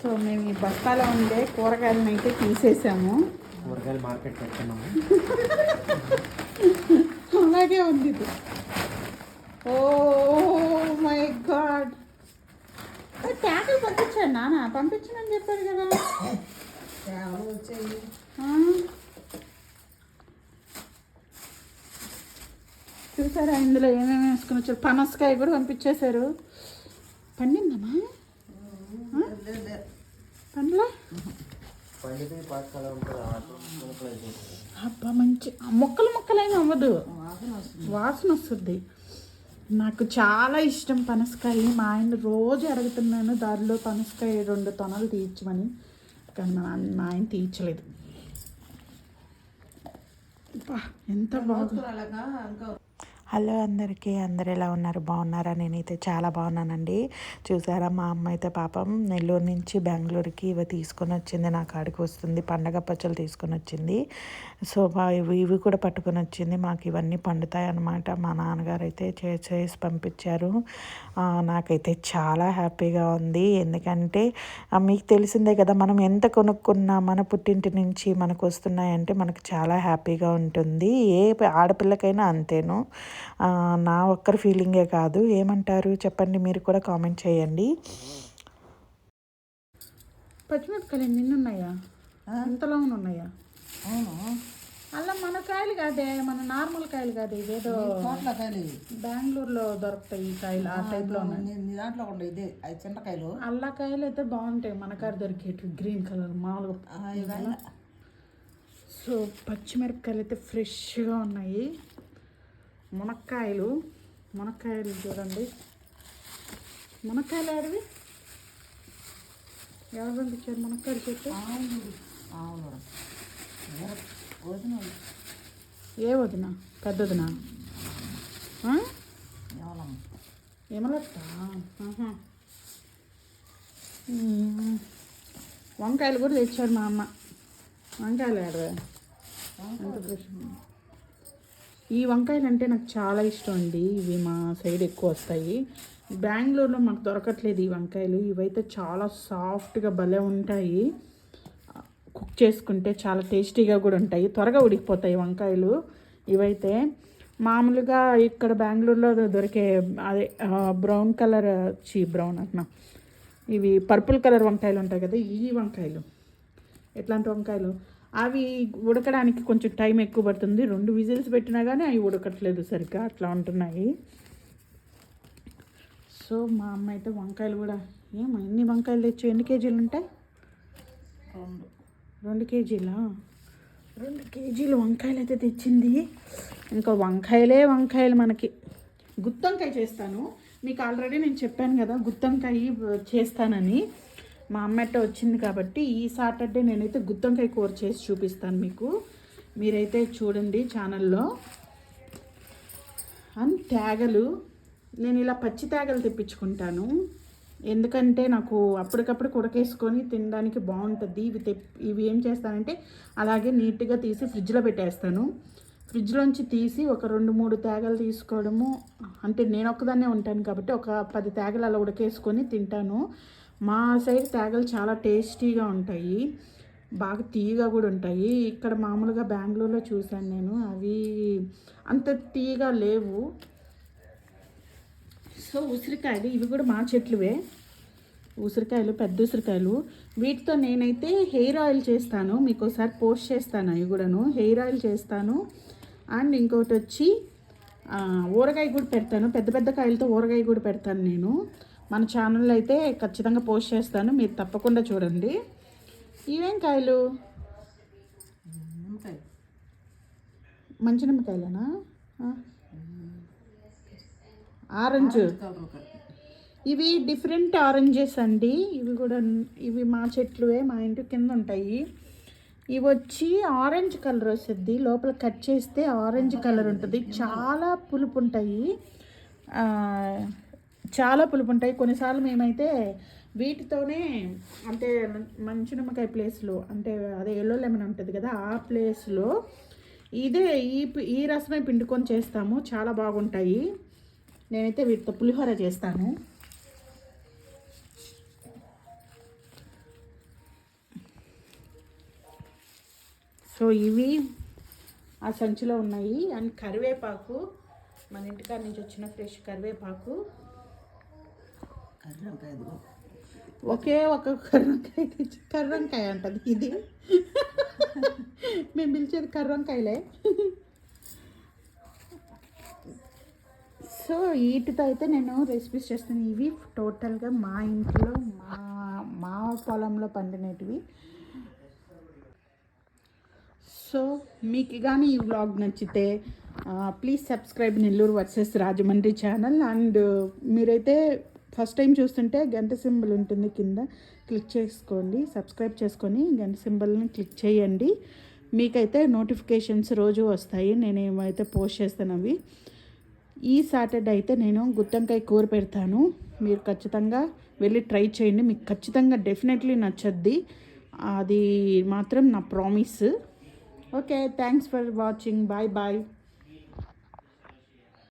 So మేము ఈ బస్తాలో ఉండే కూరగాయలను అయితే తీసేసాము. కూరగాయలు మార్కెట్ పెట్టుకున్నాము అలాగే ఉంది ఇది. Oh my God. ట్యాకులు పంపించాను నాన్న. పంపించమని చెప్పారు కదా. చూసారా ఇందులో ఏమేమి వేసుకుని వచ్చారు? పనసకాయ కూడా పంపించేశారు. పండిందమ్మా? అబ్బా మంచి మొక్కలు మొక్కలైన అవ్వదు. వాసన వస్తుంది. నాకు చాలా ఇష్టం పనసకాయ మా ఆయన రోజు అడుగుతున్నాను దారిలో పనసకాయ రెండు తొనలు తీయించమని. కానీ మా ఆయన- మా ఆయన తీయించలేదు. ఎంత బాగుంది హలో అందరికీ అందరు ఎలా ఉన్నారు? బాగున్నారా? నేనైతే చాలా బాగున్నానండి. చూసారా మా అమ్మ అయితే పాపం నెల్లూరు నుంచి బెంగళూరుకి ఇవి తీసుకొని వచ్చింది. నా కాడికి వస్తుంది. పండగ పచ్చలు తీసుకొని వచ్చింది. సో ఇవి ఇవి కూడా పట్టుకొని వచ్చింది. మాకు ఇవన్నీ పండుతాయి అన్నమాట. మా నాన్నగారు అయితే చేసేసి పంపించారు. నాకైతే చాలా హ్యాపీగా ఉంది. ఎందుకంటే మీకు తెలిసిందే కదా మనం ఎంత కొనుక్కున్నా మన పుట్టింటి నుంచి మనకు వస్తున్నాయంటే మనకు చాలా హ్యాపీగా ఉంటుంది. ఏ ఆడపిల్లకైనా అంతేను. నా ఒక్కరి ఫీలింగే కాదు. ఏమంటారు? చెప్పండి. మీరు కూడా కామెంట్ చేయండి. పచ్చిమిరపకాయలు ఎన్ని ఉన్నాయా ఇంతలో ఉన్నాయా? అలా మన కాయలు కాదే మన నార్మల్ కాయలు కాదే ఇదేదో తోటలకాయలు బెంగళూరులో దొరుకుతాయి ఈ కాయలు ఆ టైప్లో దాంట్లో ఉండే ఇదే అది చింతకాయలు అల్లా కాయలు అయితే బాగుంటాయి. మన కాడ దొరికేటివి గ్రీన్ కలర్ మామూలుగా సో పచ్చిమిరపకాయలు అయితే ఫ్రెష్గా ఉన్నాయి. మునక్కాయలు మునక్కాయలు చూడండి. మునక్కాయలు ఆడివి ఎవరు పంపించారు మునక్కాయలు చెట్టు? అవును వదిన. ఏ వదిన? పెద్దదినా ఎవరమ్మ ఏమలత్త? వంకాయలు కూడా తెచ్చారు మా అమ్మ. వంకాయలు ఆడవే ఎంత ఈ వంకాయలు అంటే నాకు చాలా ఇష్టం అండి ఇవి మా సైడ్ ఎక్కువ వస్తాయి. బెంగళూరులో మాకు దొరకట్లేదు ఈ వంకాయలు. ఇవైతే చాలా సాఫ్ట్గా భలే ఉంటాయి. కుక్ చేసుకుంటే చాలా టేస్టీగా కూడా ఉంటాయి. త్వరగా ఉడికిపోతాయి వంకాయలు. ఇవైతే మామూలుగా ఇక్కడ బెంగళూరులో దొరికే అదే బ్రౌన్ కలర్ చీ బ్రౌన్ అంటున్నా ఇవి పర్పుల్ కలర్ వంకాయలు ఉంటాయి కదా ఈ వంకాయలు. ఎట్లాంటి వంకాయలు? అవి ఉడకడానికి కొంచెం టైం ఎక్కువ పడుతుంది. రెండు విజిల్స్ పెట్టినా కానీ అవి ఉడకట్లేదు సరిగ్గా. అట్లా ఉంటున్నాయి. సో మా అమ్మ అయితే వంకాయలు కూడా ఏమో ఎన్ని వంకాయలు తెచ్చు ఎన్ని కేజీలు ఉంటాయి? రెండు. రెండు కేజీలా? రెండు కేజీలు వంకాయలు అయితే తెచ్చింది. ఇంకా వంకాయలే వంకాయలు మనకి. గుత్తొంకాయ చేస్తాను. మీకు ఆల్రెడీ నేను చెప్పాను కదా గుత్తొంకాయ చేస్తానని. మా అమ్మట వచ్చింది కాబట్టి ఈ సాటర్డే నేనైతే గుత్తొంకాయ కూర చేసి చూపిస్తాను మీకు. మీరైతే చూడండి ఛానల్లో. అండ్ తేగలు. నేను ఇలా పచ్చి తేగలు తెప్పించుకుంటాను. ఎందుకంటే నాకు అప్పటికప్పుడు కుడకేసుకొని తినడానికి బాగుంటుంది. ఇవి తెప్పి ఇవి ఏం చేస్తానంటే అలాగే నీట్గా తీసి ఫ్రిడ్జ్లో పెట్టేస్తాను. ఫ్రిడ్జ్లోంచి తీసి ఒక రెండు మూడు తేగలు తీసుకోవడము. అంటే నేను ఒక్కదాన్నే ఉంటాను కాబట్టి ఒక పది తేగలు అలా ఉడకేసుకొని తింటాను. మా సైడ్ తేగలు చాలా టేస్టీగా ఉంటాయి. బాగా తీయగా కూడా ఉంటాయి. ఇక్కడ మామూలుగా బెంగళూరులో చూశాను నేను. అవి అంత తీయగా లేవు. సో ఉసిరికాయలు ఇవి కూడా మా చెట్లువే. ఉసిరికాయలు పెద్ద ఉసిరికాయలు. వీటితో నేనైతే హెయిర్ ఆయిల్ చేస్తాను. మీకు ఒకసారి పోస్ట్ చేస్తాను అవి కూడాను. హెయిర్ ఆయిల్ చేస్తాను. అండ్ ఇంకొకటి వచ్చి ఊరగాయ కూడా పెడతాను. పెద్ద పెద్ద కాయలతో ఊరగాయ కూడా పెడతాను నేను. మన ఛానల్లో అయితే ఖచ్చితంగా పోస్ట్ చేస్తాను. మీరు తప్పకుండా చూడండి. ఇవేం కాయలు? మంచి నిమ్మకాయలేనా. ఆరెంజ్. ఇవి డిఫరెంట్ ఆరెంజెస్ అండి. ఇవి కూడా ఇవి మా చెట్లువే మా ఇంటి కింద ఉంటాయి. ఇవి వచ్చి ఆరెంజ్ కలర్ వస్తుంది. లోపల కట్ చేస్తే ఆరెంజ్ కలర్ ఉంటుంది. చాలా పులుపు ఉంటాయి. చాలా పులుపు ఉంటాయి కొన్నిసార్లు మేమైతే వీటితోనే అంటే మంచి నిమ్మకాయ ప్లేస్లో అంటే అదే ఎల్లో లెమన్ ఉంటుంది కదా ఆ ప్లేస్లో ఇదే ఈ ఈ రసమే పిండుకొని చేస్తాము. చాలా బాగుంటాయి. నేనైతే వీటితో పులిహోర చేస్తాను. సో ఇవి ఆ సంచిలో ఉన్నాయి. అండ్ కరివేపాకు మన ఇంటికాడ నుంచి వచ్చిన ఫ్రెష్ కరివేపాకు. ఒకే ఒక కర్రంకాయ తెచ్చి కర్రంకాయ అంటది ఇది. మేము పిలిచేది కర్రంకాయలే సో వీటితో అయితే నేను రెసిపీస్ చేస్తాను. ఇవి టోటల్గా మా ఇంట్లో మా మా పొలంలో పండినటివి. సో మీకు కానీ ఈ వ్లాగ్ నచ్చితే please subscribe Nellore versus Rajahmundry channel and మీరైతే ఫస్ట్ టైం చూస్తుంటే గంట సింబల్ ఉంటుంది కింద క్లిక్ చేసుకోండి సబ్స్క్రైబ్ చేసుకొని గంట సింబల్ని క్లిక్ చేయండి. మీకైతే నోటిఫికేషన్స్ రోజు వస్తాయి నేను ఏమైతే పోస్ట్ చేస్తాను అవి ఈ సాటర్డే అయితే నేను గుత్తంకాయ కూర పెడతాను. మీరు ఖచ్చితంగా వెళ్ళి ట్రై చేయండి. మీకు ఖచ్చితంగా డెఫినెట్లీ నచ్చద్ది. అది మాత్రం నా promise. Okay thanks for watching. Bye bye.